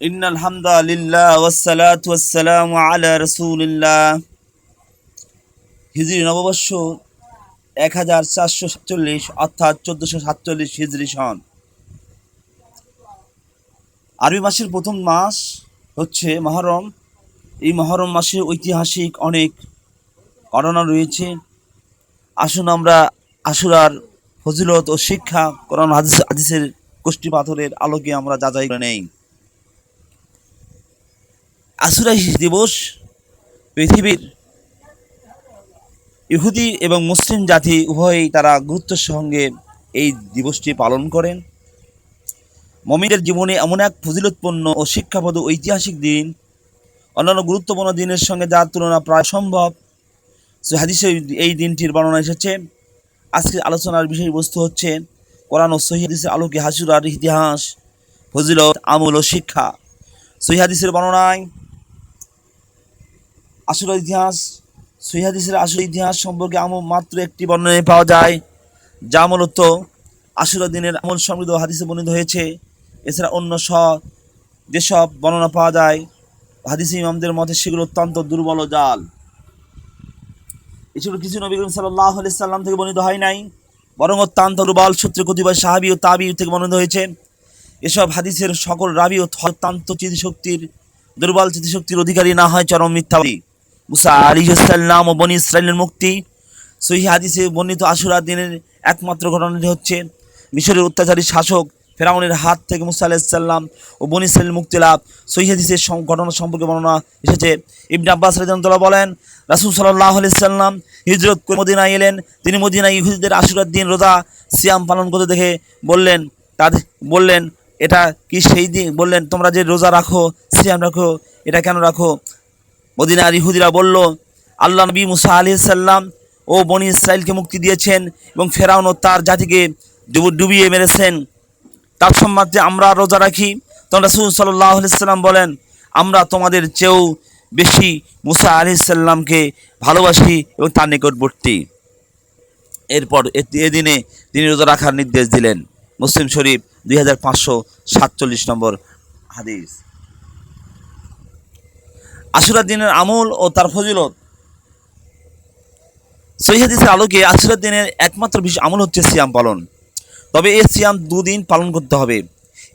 إن الحمد لله والصلاة والسلام على رسول الله হিজরি নববর্ষ এক হাজার চারশো সাতচল্লিশ অর্থাৎ চোদ্দোশো সাতচল্লিশ হিজরি সন আরবি মাসের প্রথম মাস হচ্ছে মহরম এই মহরম মাসে ঐতিহাসিক অনেক ঘটনা রয়েছে আসুন আমরা আশুরার ফজিলত ও শিক্ষা কোরআন হাদিস হাদিসের কোষ্ঠী পাথরের আলোকে আমরা যাচাই করে নেই আশুরা দিবস পৃথিবীর ইহুদি এবং মুসলিম জাতি উভয়েই তারা গুরুত্বের সঙ্গে এই দিবসটি পালন করেন। মমিনের জীবনে এমন এক ফজিলতপূর্ণ ও শিক্ষাপদ ঐতিহাসিক দিন। অন্যান্য গুরুত্বপূর্ণ দিনের সঙ্গে যার তুলনা প্রায় সম্ভব সে হাদিসে এই দিনটির বর্ণনা এসেছে। আজকের আলোচনার বিষয়বস্তু হচ্ছে কোরআন ও সহি হাদিসের আলোকে হাসুরার ইতিহাস, ফজিলত, আমল ও শিক্ষা। সহি হাদিসের বর্ণনায় আসুরার ইতিহাস সহি হাদিসের আসল ইতিহাস সম্পর্কে আমল মাত্র একটি বর্ণনায় পাওয়া যায়, যা মূলত আশুরা দিনের আমল সমৃদ্ধ হাদিসে বর্ণিত হয়েছে। এছাড়া অন্য সব, যেসব বর্ণনা পাওয়া যায়, হাদিসে ইমামদের মতে সেগুলো অত্যন্ত দুর্বল জাল। এছাড়া কিছু নবী করিম সাল্লাহ সাল্লাম থেকে বর্ণিত হয় নাই, বরং অত্যন্ত দুর্বল সূত্রে কতিপয় সাহাবি ও তাবি থেকে বর্ণিত হয়েছে। এসব হাদিসের সকল রাবি ও অত্যন্ত স্মৃতিশক্তির, দুর্বল স্মৃতিশক্তির অধিকারী না হয় চরম মিথ্যাবাদী। মুসা আলী সাল্লাম ও বনি ইসরায়েলের মুক্তি। সহি হাদিসে বর্ণিত আশুরা দিনের একমাত্র ঘটনাটি হচ্ছে মিশরের অত্যাচারী শাসক ফেরাউনের হাত থেকে মুসা আলাহিসাল্লাম ও বনি ইসরায়েল মুক্তি লাভ। সহি হাদিসের ঘটনা সম্পর্কে বর্ণনা এসেছে। ইবনে আব্বাস রাজন্তলা বলেন, রাসুল সাল্লাহ সাল্লাম হিজরত মদিনায় এলেন। তিনি মদিনায় ইহুদিদের আশুরার দিন রোজা সিয়াম পালন করতে দেখে বললেন তাদের বললেন, এটা কি সেই দিন? বললেন, তোমরা যে রোজা রাখো, সিয়াম রাখো, এটা কেন রাখো? মদিনার ইহুদিরা বলল, আল্লাহ নবী মুসা আলি সাল্লাম ও বনি ইসরায়েলকে মুক্তি দিয়েছেন এবং ফেরাউন ও তার জাতিকে ডুবু- ডুবিয়ে মেরেছেন। তার সম্মানে আমরা রোজা রাখি, তখন রাসুল সাল্লাহ সাল্লাম বলেন, আমরা তোমাদের চেয়েও বেশি মুসা আলি সাল্লামকে ভালোবাসি এবং তার নিকটবর্তী। এরপর এদিনে তিনি রোজা রাখার নির্দেশ দিলেন। মুসলিম শরীফ দুই হাজার পাঁচশো সাতচল্লিশ নম্বর হাদিস। আশুরা দিনের আমল ও তার ফজিলত। সহি হাদিসের আলোকে আশুরা দিনের একমাত্র বিশেষ আমল হচ্ছে সিয়াম পালন। তবে এই সিয়াম দুদিন পালন করতে হবে।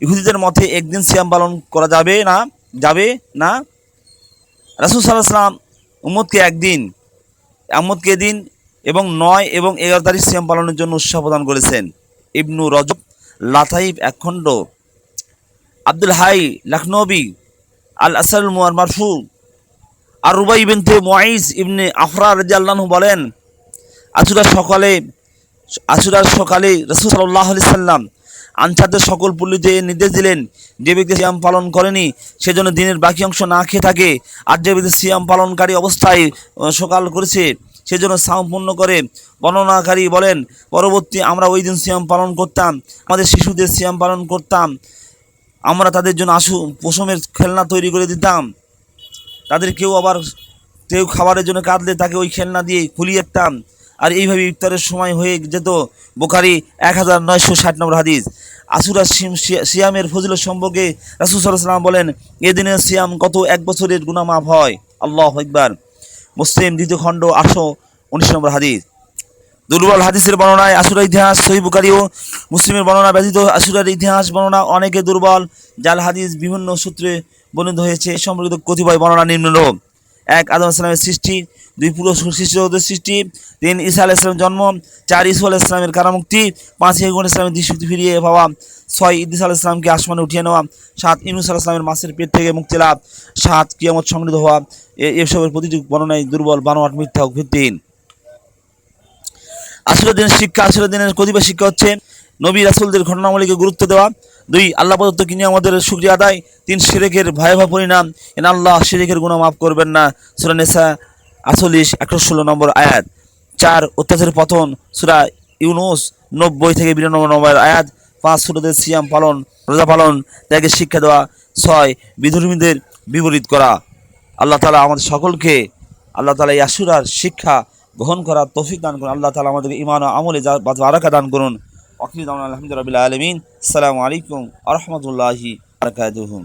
ইহুদিদের মতে একদিন সিয়াম পালন করা যাবে না যাবে না? রাসুল সাল্লাহ সাল্লাম উম্মদকে একদিন আহমদকে দিন এবং নয় এবং এগারো তারিখ সিয়াম পালনের জন্য উৎসাহ প্রদান করেছেন। ইবনু রজব লাথাইব একখণ্ড, আব্দুল হাই, লখনবী আল আসাল মুয়ার মারফু আর রুবাই ইবেনতে মুআইজ ইবনে আফরা রাজিয়াল্লাহু বলেন, আশুরার সকালে আশুরার সকালে রসুল সাল্লাহ সাল্লাম আনসারদের সকল পল্লীতে নির্দেশ দিলেন, যে ব্যক্তি সিয়াম পালন করেনি সেজন্য দিনের বাকি অংশ না খেয়ে থাকে। আর যে ব্যক্তি সিয়াম পালনকারী অবস্থায় সকাল করেছে সেজন্য সাম পূর্ণ করে। বর্ণনাকারী বলেন, পরবর্তী আমরা ওই দিন সিয়াম পালন করতাম, আমাদের শিশুদের সিয়াম পালন করতাম, আমরা তাদের জন্য আশু, পশমের খেলনা তৈরি করে দিতাম। তাদের কেউ আবার কেউ খাবারের জন্য কাঁদলে তাকে ওই খেলনা দিয়ে খুলিয়ে দিতাম আর এইভাবে ইফতারের সময় হয়ে যেত বোখারি এক হাজার নয়শো ষাট নম্বর হাদিস। আসুরা সিয়ামের ফজিলত সম্পর্কে রাসুল সাল্লাম বলেন, এদিনের সিয়াম কত এক বছরের গুণামাপ হয়? আল্লাহ একবার মুসলিম দ্বিতীয় খণ্ড আটশো উনিশ নম্বর হাদিস। দুর্বল হাদিসের বর্ণনায় আসুরার ইতিহাস সহি বুকারি ও মুসলিমের বর্ণনা ব্যতীত আসুরার ইতিহাস বর্ণনা অনেকে দুর্বল। জাল হাদিস বিভিন্ন সূত্রে বর্ণিত হয়েছে সম্পর্কিত কতিপয় বর্ণনা নিম্নরূপ। এক, আদম ইসলামের সৃষ্টি। দুই পুরো সৃষ্টিজগতের সৃষ্টি তিন, ঈসা আলাহ ইসলামের জন্ম। চার ইসু আলাহ ইসলামের কারামুক্তি। পাঁচ হেগুন ইসলামের দৃষ্টি ফিরিয়ে পাওয়া। ছয় ইদ্দিস আলাহ ইসলামকে আসমানে উঠিয়ে নেওয়া। সাত ইনুস আলাহ ইসলামের মাসের পেট থেকে মুক্তি লাভ। সাত, কিয়ামত সমৃদ্ধ হওয়া। এসবের প্রতিটি বর্ণনায় দুর্বল, বানোয়াট, মিথ্যা ভিত্তিহীন। আসলে দিনের শিক্ষা আসলে দিনের কতিপয় শিক্ষা হচ্ছে, নবী রাসুলদের ঘটনাবলীকে গুরুত্ব দেওয়া। দুই, আল্লাহ প্রদত্ত কিনে আমাদের সুক্রিয়া আদায়? তিন শিরেকের ভয়াবহ পরিণাম। এন আল্লাহ শিরেকের গুণ মাফ করবেন না। সুরা নেসা আচল্লিশ একশো ষোলো নম্বর আয়াত। চার, অত্যাচারের পতন। সুরা ইউনুস নব্বই থেকে বিরানব্বই নম্বর আয়াত। পাঁচ সুরদের সিয়াম পালন, রোজা পালন তাকে শিক্ষা দেওয়া। ছয়, বিধর্মীদের বিপরীত করা। আল্লাহ তালা আমাদের সকলকে, আল্লাহ তালা এই আশুরার শিক্ষা গ্রহণ করার তৌফিক দান করুন। আল্লাহ তালা আমাদেরকে ইমান আমলে যা- বারাকা দান করুন। অখিল আলহামদুলিল্লাহ আলমিন আসসালামু আলাইকুম আ রহমতুল্লাহি বারাকাতুহুম